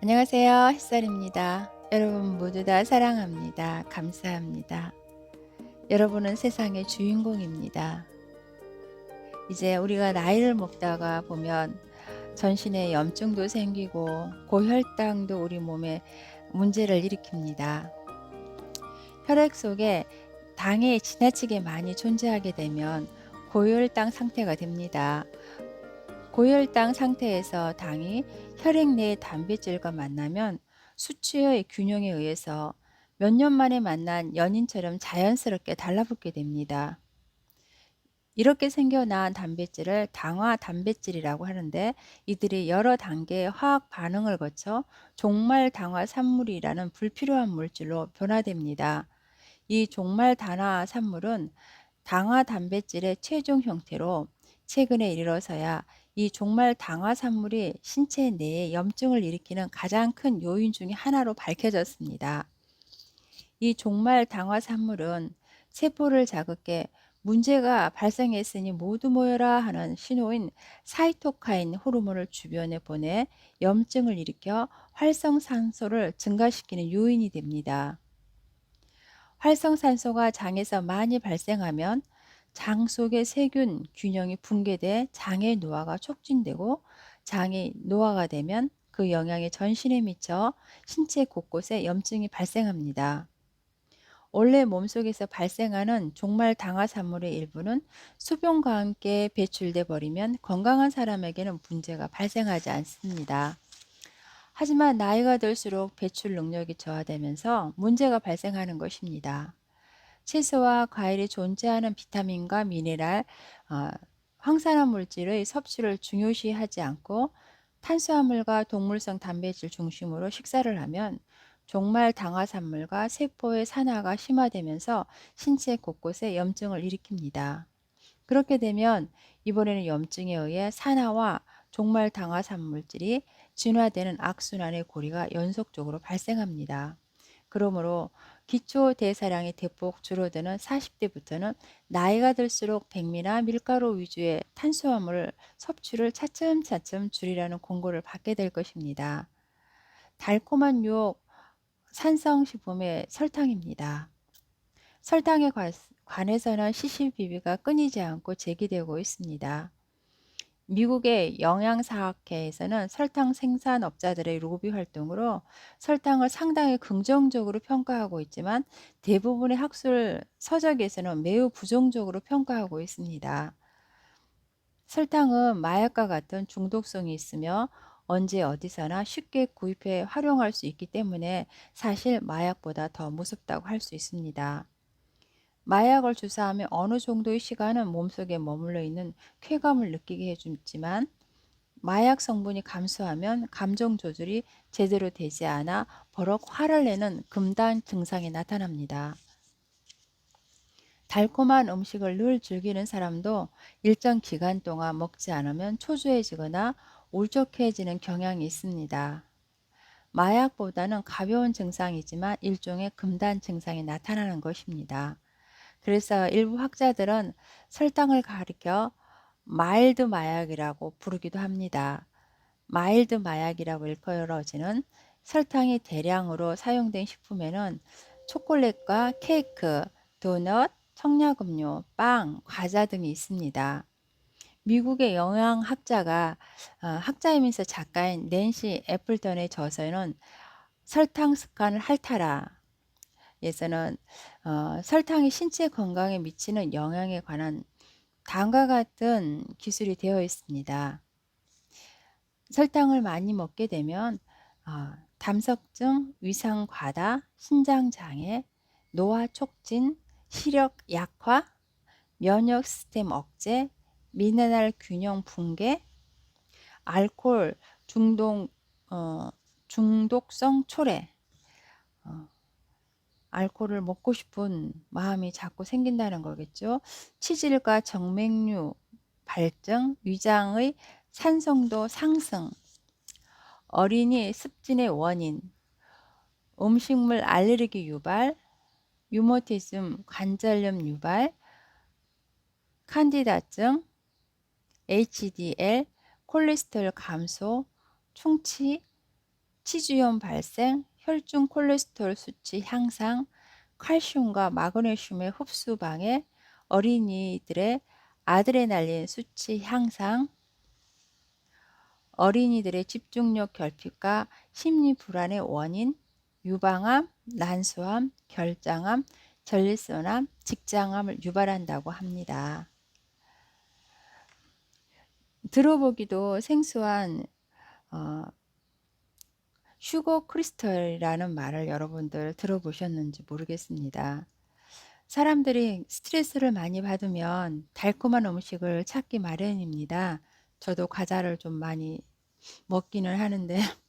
안녕하세요. 햇살입니다. 여러분 모두 다 사랑합니다. 감사합니다. 여러분은 세상의 주인공입니다. 이제 우리가 나이를 먹다가 보면 전신에 염증도 생기고 고혈당도 우리 몸에 문제를 일으킵니다. 혈액 속에 당이 지나치게 많이 존재하게 되면 고혈당 상태가 됩니다. 고혈당 상태에서 당이 혈액 내의 단백질과 만나면 수치의 균형에 의해서 몇 년 만에 만난 연인처럼 자연스럽게 달라붙게 됩니다. 이렇게 생겨난 단백질을 당화 단백질이라고 하는데 이들이 여러 단계의 화학 반응을 거쳐 종말 당화 산물이라는 불필요한 물질로 변화됩니다. 이 종말 단화 산물은 당화 단백질의 최종 형태로 최근에 이르러서야 이 종말 당화 산물이 신체 내에 염증을 일으키는 가장 큰 요인 중의 하나로 밝혀졌습니다. 이 종말 당화 산물은 세포를 자극해 문제가 발생했으니 모두 모여라 하는 신호인 사이토카인 호르몬을 주변에 보내 염증을 일으켜 활성산소를 증가시키는 요인이 됩니다. 활성산소가 장에서 많이 발생하면 장 속의 세균 균형이 붕괴돼 장의 노화가 촉진되고 장이 노화가 되면 그 영향이 전신에 미쳐 신체 곳곳에 염증이 발생합니다. 원래 몸속에서 발생하는 종말 당화산물의 일부는 수병과 함께 배출돼 버리면 건강한 사람에게는 문제가 발생하지 않습니다. 하지만 나이가 들수록 배출 능력이 저하되면서 문제가 발생하는 것입니다. 채소와 과일에 존재하는 비타민과 미네랄, 어, 황산화 물질의 섭취를 중요시하지 않고 탄수화물과 동물성 단백질 중심으로 식사를 하면 종말 당화산물과 세포의 산화가 심화되면서 신체 곳곳에 염증을 일으킵니다. 그렇게 되면 이번에는 염증에 의해 산화와 종말 당화산 물질이 진화되는 악순환의 고리가 연속적으로 발생합니다. 그러므로 기초 대사량이 대폭 줄어드는 40대부터는 나이가 들수록 백미나 밀가루 위주의 탄수화물 섭취를 차츰차츰 줄이라는 권고를 받게 될 것입니다. 달콤한 유혹 산성식품의 설탕입니다. 설탕에 관해서는 시시비비가 끊이지 않고 제기되고 있습니다. 미국의 영양사학회에서는 설탕 생산업자들의 로비 활동으로 설탕을 상당히 긍정적으로 평가하고 있지만 대부분의 학술 서적에서는 매우 부정적으로 평가하고 있습니다. 설탕은 마약과 같은 중독성이 있으며 언제 어디서나 쉽게 구입해 활용할 수 있기 때문에 사실 마약보다 더 무섭다고 할 수 있습니다. 마약을 주사하면 어느 정도의 시간은 몸속에 머물러 있는 쾌감을 느끼게 해주지만 마약 성분이 감소하면 감정 조절이 제대로 되지 않아 버럭 화를 내는 금단 증상이 나타납니다. 달콤한 음식을 늘 즐기는 사람도 일정 기간 동안 먹지 않으면 초조해지거나 울적해지는 경향이 있습니다. 마약보다는 가벼운 증상이지만 일종의 금단 증상이 나타나는 것입니다. 그래서 일부 학자들은 설탕을 가리켜 마일드 마약이라고 부르기도 합니다. 마일드 마약이라고 일컬어지는 설탕이 대량으로 사용된 식품에는 초콜릿과 케이크, 도넛, 청량음료, 빵, 과자 등이 있습니다. 미국의 영양학자가 어, 학자이면서 작가인 낸시 애플턴의 저서에는 설탕 습관을 핥아라 에서는 어, 설탕이 신체 건강에 미치는 영향에 관한 다음과 같은 기술이 되어 있습니다. 설탕을 많이 먹게 되면 어, 담석증, 위상 과다, 신장 장애, 노화 촉진, 시력 약화, 면역 시스템 억제, 미네랄 균형 붕괴, 알코올 중독 어, 중독성 초래, 어, 알코올을 먹고 싶은 마음이 자꾸 생긴다는 거겠죠. 치질과 정맥류 발정, 위장의 산성도 상승, 어린이 습진의 원인, 음식물 알레르기 유발, 유모티즘 관절염 유발, 칸디다증, HDL, 콜레스테롤 감소, 충치, 치주염 발생, 혈중 콜레스테롤 수치 향상, 칼슘과 마그네슘의 흡수 방해, 어린이들의 아드레날린 수치 향상, 어린이들의 집중력 결핍과 심리 불안의 원인, 유방암, 난소암, 결장암, 전립선암, 직장암을 유발한다고 합니다. 들어보기도 생소한 어, 슈거 크리스털이라는 말을 여러분들 들어보셨는지 모르겠습니다. 사람들이 스트레스를 많이 받으면 달콤한 음식을 찾기 마련입니다. 저도 과자를 좀 많이 먹기는 하는데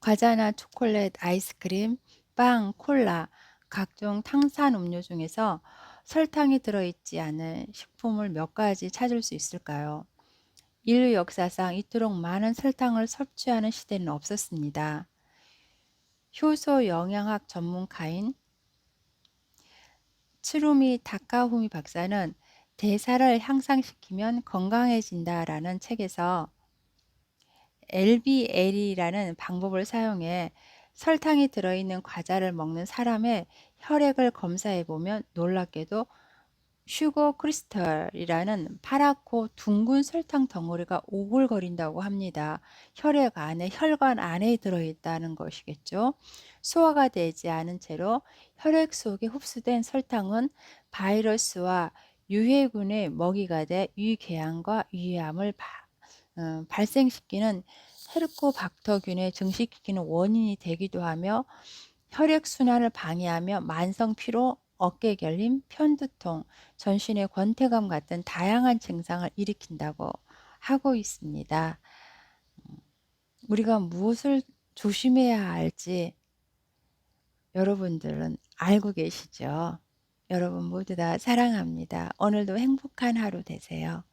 과자나 초콜릿, 아이스크림, 빵, 콜라, 각종 탄산 음료 중에서 설탕이 들어있지 않은 식품을 몇 가지 찾을 수 있을까요? 인류 역사상 이토록 많은 설탕을 섭취하는 시대는 없었습니다. 효소 영양학 전문가인 츠루미 다카후미 박사는 대사를 향상시키면 건강해진다라는 책에서 LBL이라는 방법을 사용해 설탕이 들어있는 과자를 먹는 사람의 혈액을 검사해 보면 놀랍게도 슈거 크리스털이라는 파랗고 둥근 설탕 덩어리가 오글거린다고 합니다. 혈액 안에 혈관 안에 들어 있다는 것이겠죠. 소화가 되지 않은 채로 혈액 속에 흡수된 설탕은 바이러스와 유해군의 먹이가 돼 유궤양과 유해암을 바, 어, 발생시키는 헤르코박터균에 증식시키는 원인이 되기도 하며 혈액 순환을 방해하며 만성 피로, 어깨 결림, 편두통, 전신의 권태감 같은 다양한 증상을 일으킨다고 하고 있습니다. 우리가 무엇을 조심해야 할지 여러분들은 알고 계시죠? 여러분 모두 다 사랑합니다. 오늘도 행복한 하루 되세요.